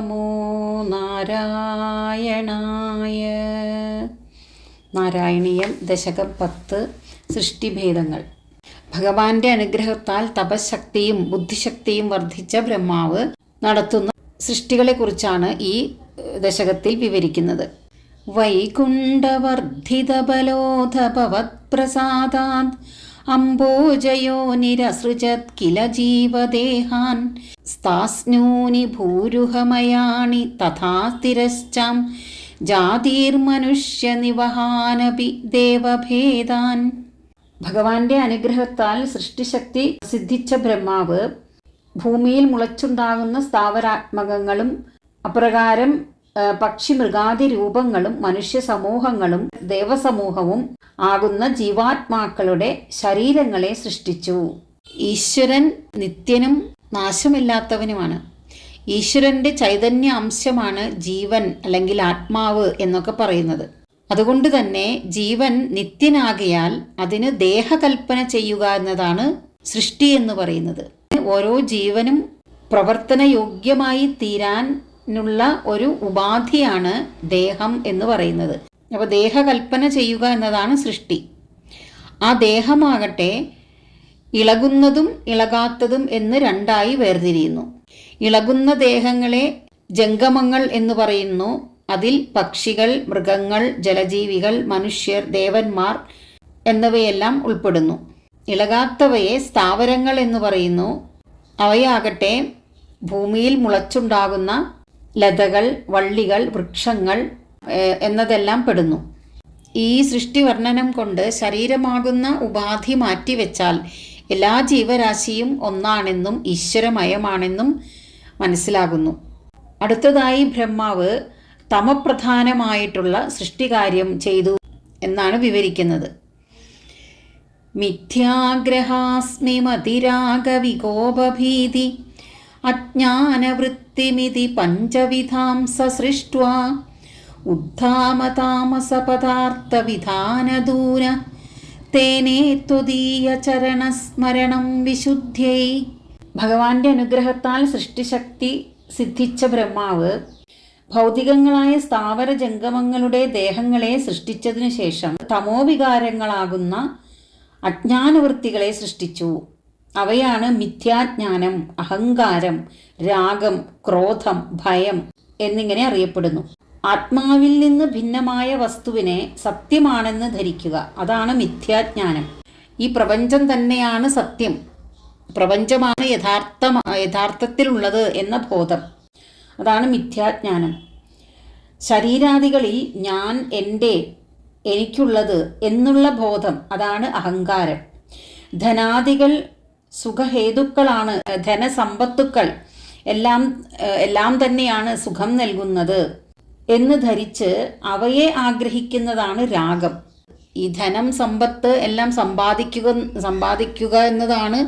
നമോ നാരായണായ. നാരായണീയം ദശകം പത്ത് സൃഷ്ടിഭേദങ്ങൾ. ഭഗവാന്റെ അനുഗ്രഹത്താൽ തപശക്തിയും ബുദ്ധിശക്തിയും വർദ്ധിച്ച ബ്രഹ്മാവ് നടത്തുന്ന സൃഷ്ടികളെക്കുറിച്ചാണ് ഈ ദശകത്തിൽ വിവരിക്കുന്നത്. വൈകുണ്ഠവർദ്ധിതബലോധഭവത്പ്രസാദാത് അംബോജയോ നിരസൃജത് കില ജീവദേഹാൻ. സ്ഥാസ്നൂനി ഭൂരുഹമയാണി തഥാ സ്ഥിരശ്ചാം ജാതിർമനുഷ്യനിവഹാനപി ദേവഭേദാൻ. ഭഗവാന്റെ അനുഗ്രഹത്താൽ സൃഷ്ടിശക്തി സിദ്ധിച്ച ബ്രഹ്മാവ് ഭൂമിയിൽ മുളച്ചുണ്ടാകുന്ന സ്ഥാവരാത്മകങ്ങളും അപ്രകാരം പക്ഷി മൃഗാദി രൂപങ്ങളും മനുഷ്യ സമൂഹങ്ങളും ദേവസമൂഹവും ആകുന്ന ജീവാത്മാക്കളുടെ ശരീരങ്ങളെ സൃഷ്ടിച്ചു. ഈശ്വരൻ നിത്യനും നാശമില്ലാത്തവനുമാണ്. ഈശ്വരന്റെ ചൈതന്യ അംശമാണ് ജീവൻ അല്ലെങ്കിൽ ആത്മാവ് എന്നൊക്കെ പറയുന്നത്. അതുകൊണ്ട് തന്നെ ജീവൻ നിത്യനാകയാൽ അതിന് ദേഹകൽപ്പന ചെയ്യുക എന്നതാണ് സൃഷ്ടി എന്ന് പറയുന്നത്. ഓരോ ജീവനും പ്രവർത്തനയോഗ്യമായി തീരാനുള്ള ഒരു ഉപാധിയാണ് ദേഹം എന്ന് പറയുന്നത്. അപ്പോൾ ദേഹകൽപ്പന ചെയ്യുക എന്നതാണ് സൃഷ്ടി. ആ ദേഹമാകട്ടെ ഇളകുന്നതും ഇളകാത്തതും എന്ന് രണ്ടായി വേർതിരിയുന്നു. ഇളകുന്ന ദേഹങ്ങളെ ജംഗമങ്ങൾ എന്ന് പറയുന്നു. അതിൽ പക്ഷികൾ മൃഗങ്ങൾ ജലജീവികൾ മനുഷ്യർ ദേവന്മാർ എന്നിവയെല്ലാം ഉൾപ്പെടുന്നു. ഇളകാത്തവയെ സ്ഥാവരങ്ങൾ എന്ന് പറയുന്നു. അവയാകട്ടെ ഭൂമിയിൽ മുളച്ചുണ്ടാകുന്ന ലതകൾ വള്ളികൾ വൃക്ഷങ്ങൾ എന്നതെല്ലാം പെടുന്നു. ഈ സൃഷ്ടി വർണനം കൊണ്ട് ശരീരമാകുന്ന ഉപാധി മാറ്റിവെച്ചാൽ എല്ലാ ജീവരാശിയും ഒന്നാണെന്നും ഈശ്വരമയമാണെന്നും മനസ്സിലാകുന്നു. അടുത്തതായി ബ്രഹ്മാവ് തമപ്രധാനമായിട്ടുള്ള സൃഷ്ടികാര്യം ചെയ്തു എന്നാണ് വിവരിക്കുന്നത്. മിഥ്യാഗ്രഹാസ്മി മതിരാഗവികോപഭീതി അജ്ഞാനവൃത്തിമിതി പഞ്ചവിധാം സസൃഷ്ട്വാ ഉദ്ധാമതാമസപദാർത്ഥവിധാനദൂര തേനേ ത്വദീയ ചരണസ്മരണം വിശുദ്ധ്യൈ. ഭഗവാന്റെ അനുഗ്രഹത്താൽ സൃഷ്ടിശക്തി സിദ്ധിച്ച ബ്രഹ്മാവ് ഭൗതികങ്ങളായ സ്ഥാവര ജംഗമങ്ങളുടെ ദേഹങ്ങളെ സൃഷ്ടിച്ചതിനു ശേഷം തമോവികാരങ്ങളാകുന്ന അജ്ഞാനവൃത്തികളെ സൃഷ്ടിച്ചു. അവയാണ് മിഥ്യാജ്ഞാനം അഹങ്കാരം രാഗം ക്രോധം ഭയം എന്നിങ്ങനെ അറിയപ്പെടുന്നു. ആത്മാവിൽ നിന്ന് ഭിന്നമായ വസ്തുവിനെ സത്യമാണെന്ന് ധരിക്കുക അതാണ് മിഥ്യാജ്ഞാനം. ഈ പ്രപഞ്ചം തന്നെയാണ് സത്യം. പ്രപഞ്ചമാണ് യഥാർത്ഥ യഥാർത്ഥത്തിലുള്ളത് എന്ന ബോധം. അതാണ് മിഥ്യാജ്ഞാനം. ശരീരാദികളിൽ ഞാൻ എന്റെ എനിക്കുള്ളത് എന്നുള്ള ബോധം അതാണ് അഹങ്കാരം. ധനാദികൾ സുഖഹേതുക്കളാണ് ധനസമ്പത്തുക്കൾ എല്ലാം എല്ലാം തന്നെയാണ് സുഖം നൽകുന്നത് എന്ന് ധരിച്ച് അവയെ ആഗ്രഹിക്കുന്നതാണ് രാഗം. ഈ ധനം സമ്പത്ത് എല്ലാം സമ്പാദിക്കുക സമ്പാദിക്കുക എന്നതാണ്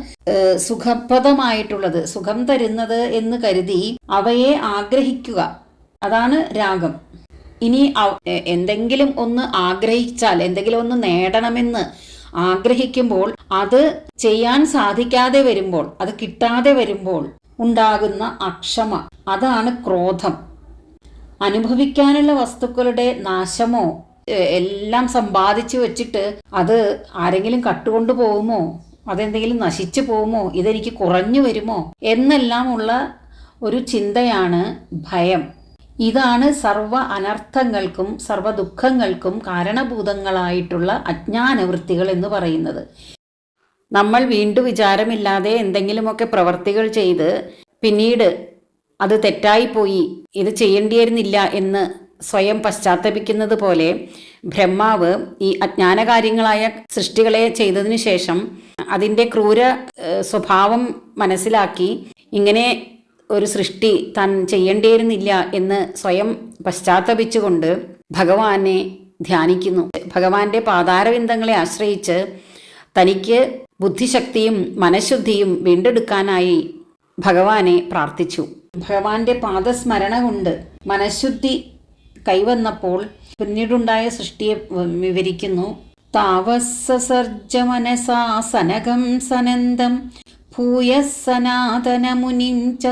സുഖപ്രദമായിട്ടുള്ളത് സുഖം തരുന്നത് എന്ന് കരുതി അവയെ ആഗ്രഹിക്കുക. അതാണ് രാഗം. ഇനി എന്തെങ്കിലും ഒന്ന് ആഗ്രഹിച്ചാൽ എന്തെങ്കിലും ഒന്ന് നേടണമെന്ന് ആഗ്രഹിക്കുമ്പോൾ അത് ചെയ്യാൻ സാധിക്കാതെ വരുമ്പോൾ അത് കിട്ടാതെ വരുമ്പോൾ ഉണ്ടാകുന്ന അക്ഷമ. അതാണ് ക്രോധം. അനുഭവിക്കാനുള്ള വസ്തുക്കളുടെ നാശമോ എല്ലാം സമ്പാദിച്ചു വെച്ചിട്ട് അത് ആരെങ്കിലും കട്ടുകൊണ്ടു പോകുമോ അതെന്തെങ്കിലും നശിച്ചു പോകുമോ ഇതെനിക്ക് കുറഞ്ഞു വരുമോ എന്നെല്ലാമുള്ള ഒരു ചിന്തയാണ് ഭയം. ഇതാണ് സർവ അനർത്ഥങ്ങൾക്കും സർവ ദുഃഖങ്ങൾക്കും കാരണഭൂതങ്ങളായിട്ടുള്ള അജ്ഞാനവൃത്തികൾ എന്ന് പറയുന്നത്. നമ്മൾ വീണ്ടും വിചാരമില്ലാതെ എന്തെങ്കിലുമൊക്കെ പ്രവർത്തികൾ ചെയ്ത് പിന്നീട് അത് തെറ്റായിപ്പോയി ഇത് ചെയ്യേണ്ടിയിരുന്നില്ല എന്ന് സ്വയം പശ്ചാത്തപിക്കുന്നത് പോലെ ബ്രഹ്മാവ് ഈ അജ്ഞാനകാര്യങ്ങളായ സൃഷ്ടികളെ ചെയ്തതിനു ശേഷം അതിന്റെ ക്രൂര സ്വഭാവം മനസ്സിലാക്കി ഇങ്ങനെ ഒരു സൃഷ്ടി താൻ ചെയ്യേണ്ടിയിരുന്നില്ല എന്ന് സ്വയം പശ്ചാത്തപിച്ചുകൊണ്ട് ഭഗവാനെ ധ്യാനിക്കുന്നു. ഭഗവാന്റെ പാതാരവിന്ദങ്ങളെ ആശ്രയിച്ച് തനിക്ക് ബുദ്ധിശക്തിയും മനഃശുദ്ധിയും വീണ്ടെടുക്കാനായി ഭഗവാനെ പ്രാർത്ഥിച്ചു. ഭഗവാന്റെ പാദസ്മരണ കൊണ്ട് മനഃശുദ്ധി കൈവന്നപ്പോൾ പിന്നീടുണ്ടായ സൃഷ്ടിയെ വിവരിക്കുന്നു. താവസസർജ മനസാ സനകം സനന്ദം ഭൂയ സനാതനമുനിം ച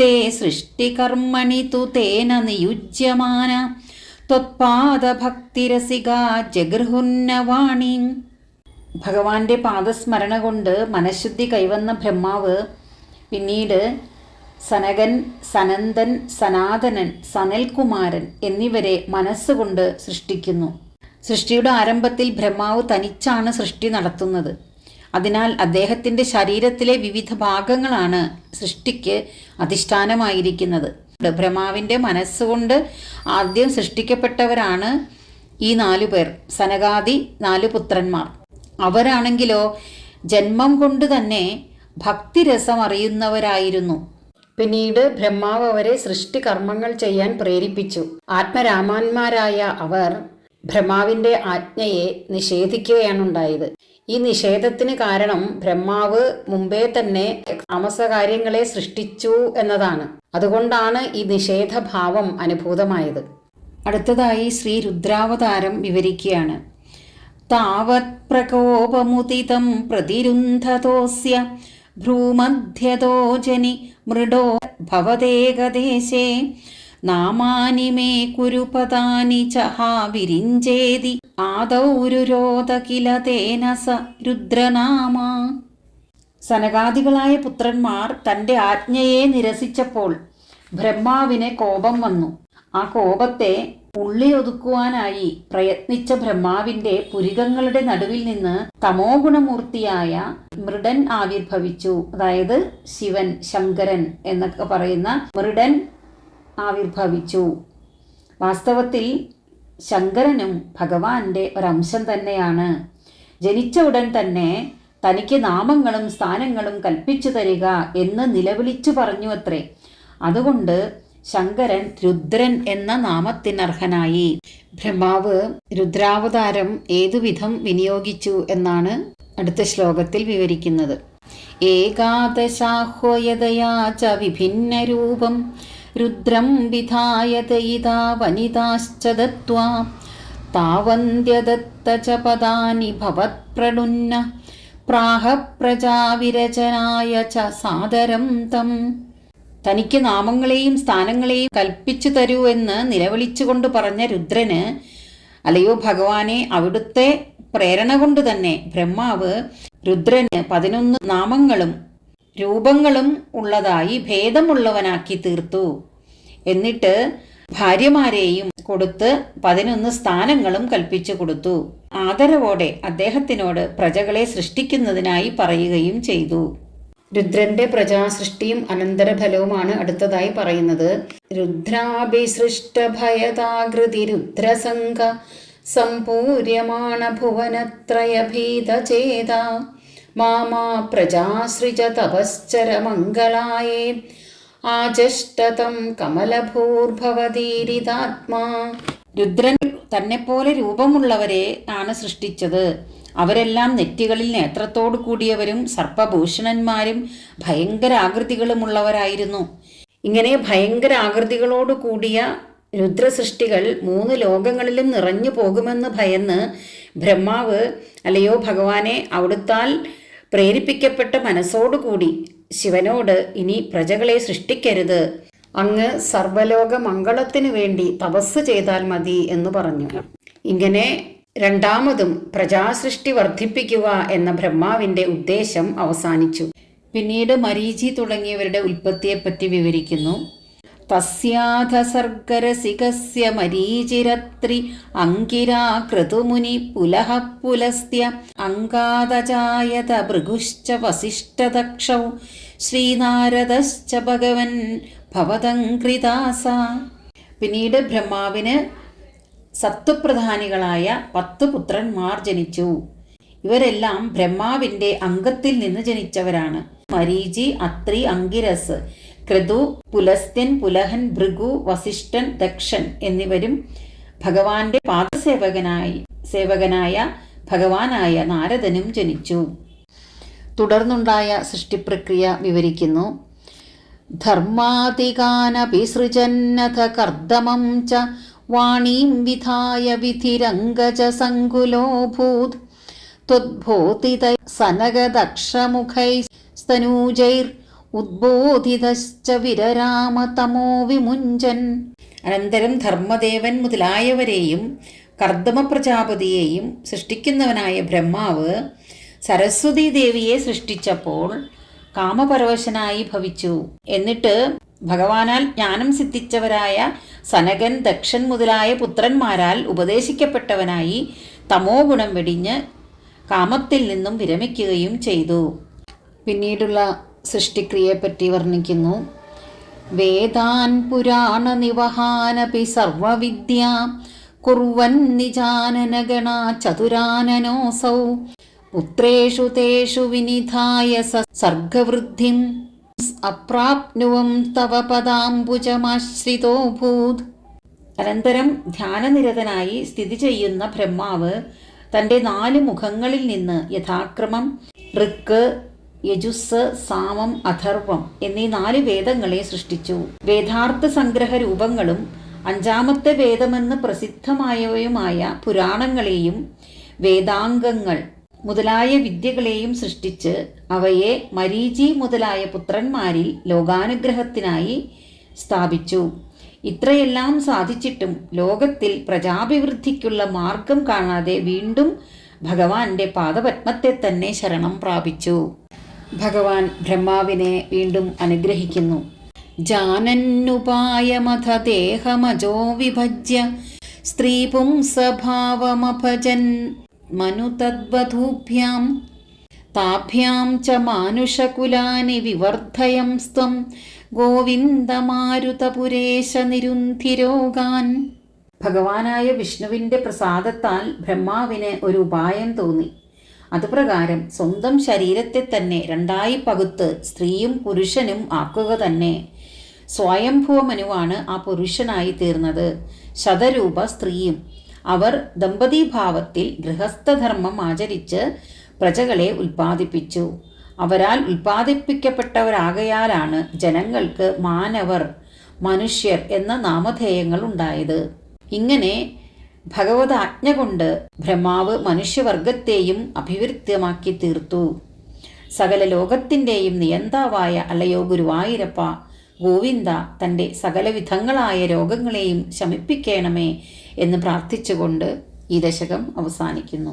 തേ സൃഷ്ടികർമ്മണി തു തേന നിയുജ്യമാന. ത്വത്പാദഭക്തിരസിക ജഗൃഹുന്നവാണി. ഭഗവാന്റെ പാദസ്മരണ കൊണ്ട് മനഃശുദ്ധി കൈവന്ന ബ്രഹ്മാവ് പിന്നീട് സനകൻ സനന്ദൻ സനാതനൻ സനൽകുമാരൻ എന്നിവരെ മനസ്സുകൊണ്ട് സൃഷ്ടിക്കുന്നു. സൃഷ്ടിയുടെ ആരംഭത്തിൽ ബ്രഹ്മാവ് തനിച്ചാണ് സൃഷ്ടി നടത്തുന്നത്. അതിനാൽ അദ്ദേഹത്തിന്റെ ശരീരത്തിലെ വിവിധ ഭാഗങ്ങളാണ് സൃഷ്ടിക്ക് അധിഷ്ഠാനമായിരിക്കുന്നത്. ബ്രഹ്മാവിന്റെ മനസ്സുകൊണ്ട് ആദ്യം സൃഷ്ടിക്കപ്പെട്ടവരാണ് ഈ നാലു പേർ സനകാദി നാലു പുത്രന്മാർ. അവരാണെങ്കിലോ ജന്മം കൊണ്ട് തന്നെ ഭക്തിരസം അറിയുന്നവരായിരുന്നു. പിന്നീട് ബ്രഹ്മാവ് അവരെ സൃഷ്ടി കർമ്മങ്ങൾ ചെയ്യാൻ പ്രേരിപ്പിച്ചു. ആത്മരാമാന്മാരായ അവർ ബ്രഹ്മാവിന്റെ ആജ്ഞയെ നിഷേധിക്കുകയാണുണ്ടായത്. ഈ നിഷേധത്തിന് കാരണം ബ്രഹ്മാവ് മുമ്പേ തന്നെ താമസകാര്യങ്ങളെ സൃഷ്ടിച്ചു എന്നതാണ്. അതുകൊണ്ടാണ് ഈ നിഷേധഭാവം അനുഭൂതമായത്. അടുത്തതായി ശ്രീ രുദ്രാവതാരം വിവരിക്കുകയാണ്. താവത് പ്രകോപമുദിതം പ്രതിരുന്ധതോസ്യ ഭ്രൂമധ്യതോ ജനി മൃഡോ ഭവദേകദേശേ നാമാനി മേ കുരുപദാനി ച ഹാ വിരിഞ്ചേതി ആദൗരുരോധ കില തേന സ രുദ്രനാമ. സനകാദികളായ പുത്രന്മാർ തന്റെ ആജ്ഞയെ നിരസിച്ചപ്പോൾ ബ്രഹ്മാവിന് കോപം വന്നു. ആ കോപത്തെ ഉള്ളിയൊതുക്കുവാനായി പ്രയത്നിച്ച ബ്രഹ്മാവിന്റെ പുരികങ്ങളുടെ നടുവിൽ നിന്ന് തമോ ഗുണമൂർത്തിയായ മൃഡൻ ആവിർഭവിച്ചു. അതായത് ശിവൻ ശങ്കരൻ എന്നൊക്കെ പറയുന്ന മൃഡൻ ആവിർഭവിച്ചു. വാസ്തവത്തിൽ ശങ്കരനും ഭഗവാന്റെ ഒരംശം തന്നെയാണ്. ജനിച്ച ഉടൻ തന്നെ തനിക്ക് നാമങ്ങളും സ്ഥാനങ്ങളും കൽപ്പിച്ചു തരിക എന്ന് നിലവിളിച്ചു പറഞ്ഞു അത്രേ. അതുകൊണ്ട് ശങ്കരൻ രുദ്രൻ എന്ന നാമത്തിനർഹനായി ബ്രഹ്മാവ് രുദ്രാവതാരം ഏതുവിധം വിനിയോഗിച്ചു എന്നാണ് അടുത്ത ശ്ലോകത്തിൽ വിവരിക്കുന്നത്. ഏകാദശാഹ്വയതയാ ച വിഭിന്നരൂപം രുദ്രം विधायतयिता വനിതാശ്ച दत्त्वा तावन्द्यदत्त च पदानि भवत्प्रणुन्न പ്രാഹ പ്രജാവിരചനായ ച സാദരം തം. തനിക്ക് നാമങ്ങളെയും സ്ഥാനങ്ങളെയും കൽപ്പിച്ചു തരൂ എന്ന് നിലവിളിച്ചുകൊണ്ട് പറഞ്ഞ രുദ്രന് അലയോ ഭഗവാനെ അവിടുത്തെ പ്രേരണ കൊണ്ട് തന്നെ ബ്രഹ്മാവ് രുദ്രന് പതിനൊന്ന് നാമങ്ങളും രൂപങ്ങളും ഉള്ളതായി ഭേദമുള്ളവനാക്കി തീർത്തു. എന്നിട്ട് ഭാര്യമാരെയും കൊടുത്ത് പതിനൊന്ന് സ്ഥാനങ്ങളും കൽപ്പിച്ചു കൊടുത്തു. ആദരവോടെ അദ്ദേഹത്തിനോട് പ്രജകളെ സൃഷ്ടിക്കുന്നതിനായി പറയുകയും ചെയ്തു. രുദ്രന്റെ പ്രജാസൃഷ്ടിയും അനന്തരഫലവുമാണ് അടുത്തതായി പറയുന്നത്. രുദ്രാഭിസൃഷ്ടഭയതാകൃതി രുദ്രസംഘ സമ്പൂര്യമാണ ഭുവനത്രയഭീതചേത മാമാ പ്രജാസൃജ തപശ്ചരമംഗളായേ ആചഷ്ടതം കമലഭൂർഭവതീരിതാത്മാ രുദ്രൻ തന്നെപ്പോലെ രൂപമുള്ളവരെ ആണ് സൃഷ്ടിച്ചത്. അവരെല്ലാം നെറ്റികളിൽ നേത്രത്തോടു കൂടിയവരും സർപ്പഭൂഷണന്മാരും ഭയങ്കര ആകൃതികളുമുള്ളവരായിരുന്നു ഇങ്ങനെ ഭയങ്കര ആകൃതികളോട് കൂടിയ രുദ്രസൃഷ്ടികൾ മൂന്ന് ലോകങ്ങളിലും നിറഞ്ഞു പോകുമെന്ന് ഭയന്ന് ബ്രഹ്മാവ് അല്ലയോ ഭഗവാനെ അവിടുത്താൽ പ്രേരിപ്പിക്കപ്പെട്ട മനസ്സോടുകൂടി ശിവനോട് ഇനി പ്രജകളെ സൃഷ്ടിക്കരുത്. അങ്ങ് സർവലോക മംഗളത്തിനു വേണ്ടി തപസ് ചെയ്താൽ മതി എന്ന് പറഞ്ഞു. ഇങ്ങനെ രണ്ടാമതും പ്രജാസൃഷ്ടി വർദ്ധിപ്പിക്കുക എന്ന ബ്രഹ്മാവിന്റെ ഉദ്ദേശം അവസാനിച്ചു. പിന്നീട് മരീചി തുടങ്ങിയവരുടെ ഉൽപ്പത്തിയെപ്പറ്റി വിവരിക്കുന്നു. തസ്യാധസർഗരസികസ്യ മരീചിരത്രി അങ്കിരാ ക്രതുമുനി പുലഃ പുലസ്ത്യ അങ്കാതജായത ഭൃഗുശ്ച വസിഷ്ഠദക്ഷൗ ശ്രീനാരദശ്ച ഭഗവൻ ഭവതങ്കൃതാസ പിന്നീട് ബ്രഹ്മാവിന് സത്വപ്രധാനികളായ പത്ത് പുത്രന്മാർ ജനിച്ചു. ഇവരെല്ലാം ബ്രഹ്മാവിന്റെ അംഗത്തിൽ നിന്ന് ജനിച്ചവരാണ്. മരീചി അത്രി അങ്കിരസ് ക്രതു പുലസ്ത്യൻ പുലഹൻ ഭൃഗു വസിഷ്ഠൻ ദക്ഷൻ എന്നിവരും ഭഗവാന്റെ പാദസേവകനായി സേവകനായ ഭഗവാനായ നാരദനും ജനിച്ചു. തുടർന്നുണ്ടായ സൃഷ്ടിപ്രക്രിയ വിവരിക്കുന്നു. ധർമാതികാനഭിസൃജന്നഥ കർദമം ച വാണീം വിധായ വിധിരംഗജ സങ്കുലോഭൂത്. സനകദക്ഷമുഖൈ സ്തനൂജൈർ ഉദ്ബോധിതശ്ച വിരരാമ തമോ വിമുഞ്ചൻ. അനന്തരം ധർമ്മദേവൻ മുതലായവരെയും കർദ്ദമ പ്രജാപതിയെയും സൃഷ്ടിക്കുന്നവനായ ബ്രഹ്മാവ് സരസ്വതി ദേവിയെ സൃഷ്ടിച്ചപ്പോൾ കാമപരവശനായി ഭവിച്ചു. എന്നിട്ട് ഭഗവാനാൽ ജ്ഞാനം സിദ്ധിച്ചവരായ സനകൻ ദക്ഷൻ മുതലായ പുത്രന്മാരാൽ ഉപദേശിക്കപ്പെട്ടവനായി തമോ ഗുണം വെടിഞ്ഞ് കാമത്തിൽ നിന്നും വിരമിക്കുകയും ചെയ്തു. പിന്നീടുള്ള സൃഷ്ടിക്രിയയെപ്പറ്റി വർണിക്കുന്നു. വേദാൻ പുരാണ നിവഹാനപി സർവവിദ്യ കുർവൻ നിജാനനഗണ ചതുരാനനോസൗ പുത്രേഷു തേഷു വിനിധായ സർഗവൃദ്ധി അപ്രാപ്നുവം തവ പദാംബുജമാശ്രിതോ ഭൂത്. അനന്തരം ധ്യാനനിരതനായി സ്ഥിതി ചെയ്യുന്ന ബ്രഹ്മാവ് തന്റെ നാല് മുഖങ്ങളിൽ നിന്ന് യഥാക്രമം ഋക്ക് യജുസ് സാമം അഥർവം എന്നീ നാല് വേദങ്ങളെ സൃഷ്ടിച്ചു. വേദാർത്ഥ സംഗ്രഹ രൂപങ്ങളും അഞ്ചാമത്തെ വേദമെന്ന് പ്രസിദ്ധമായവയുമായ പുരാണങ്ങളെയും വേദാംഗങ്ങൾ മുതലായ വിദ്യകളെയും സൃഷ്ടിച്ച് അവയെ മരീചി മുതലായ പുത്രന്മാരിൽ ലോകാനുഗ്രഹത്തിനായി സ്ഥാപിച്ചു. ഇത്രയെല്ലാം സാധിച്ചിട്ടും ലോകത്തിൽ പ്രജാഭിവൃദ്ധിക്കുള്ള മാർഗം കാണാതെ വീണ്ടും ഭഗവാന്റെ പാദപത്മത്തെ തന്നെ ശരണം പ്രാപിച്ചു. ഭഗവാൻ ബ്രഹ്മാവിനെ വീണ്ടും അനുഗ്രഹിക്കുന്നു. ജാനന്നുപായമഥ ദേഹമജോ വിഭജ്യ സ്ത്രീപുംസഭാവമഭജൻ മനുതദ്വധൂഭ്യാം താഭ്യാം ച മാനുഷകുലാനി വിവർദ്ധയം സ്ത്വം ഗോവിന്ദമാരുതപുരേശ നിരുന്ധിരോഗാൻ. ഭഗവാനായ വിഷ്ണുവിന്റെ പ്രസാദത്താൽ ബ്രഹ്മാവിന് ഒരു ഉപായം തോന്നി. അതുപ്രകാരം സ്വന്തം ശരീരത്തെ തന്നെ രണ്ടായി പകുത്ത് സ്ത്രീയും പുരുഷനും ആക്കുക തന്നെ. സ്വയംഭൂമനുവാണ് ആ പുരുഷനായി തീർന്നത്. ശതരൂപ സ്ത്രീയും. അവർ ദമ്പതിഭാവത്തിൽ ഗൃഹസ്ഥധർമ്മം ആചരിച്ച് പ്രജകളെ ഉൽപ്പാദിപ്പിച്ചു. അവരാൽ ഉൽപ്പാദിപ്പിക്കപ്പെട്ടവരാകയാലാണ് ജനങ്ങൾക്ക് മാനവർ മനുഷ്യർ എന്ന നാമധേയങ്ങൾ ഉണ്ടായത്. ഇങ്ങനെ ഭഗവതാജ്ഞ കൊണ്ട് ബ്രഹ്മാവ് മനുഷ്യവർഗത്തെയും അഭിവൃദ്ധമാക്കി തീർത്തു. സകല ലോകത്തിന്റെയും നിയന്താവായ അല്ലയോ ഗുരുവായൂരപ്പ ഗോവിന്ദ തന്റെ സകലവിധങ്ങളായ രോഗങ്ങളെയും ശമിപ്പിക്കണമേ എന്ന് പ്രാർത്ഥിച്ചുകൊണ്ട് ഈ ദശകം അവസാനിക്കുന്നു.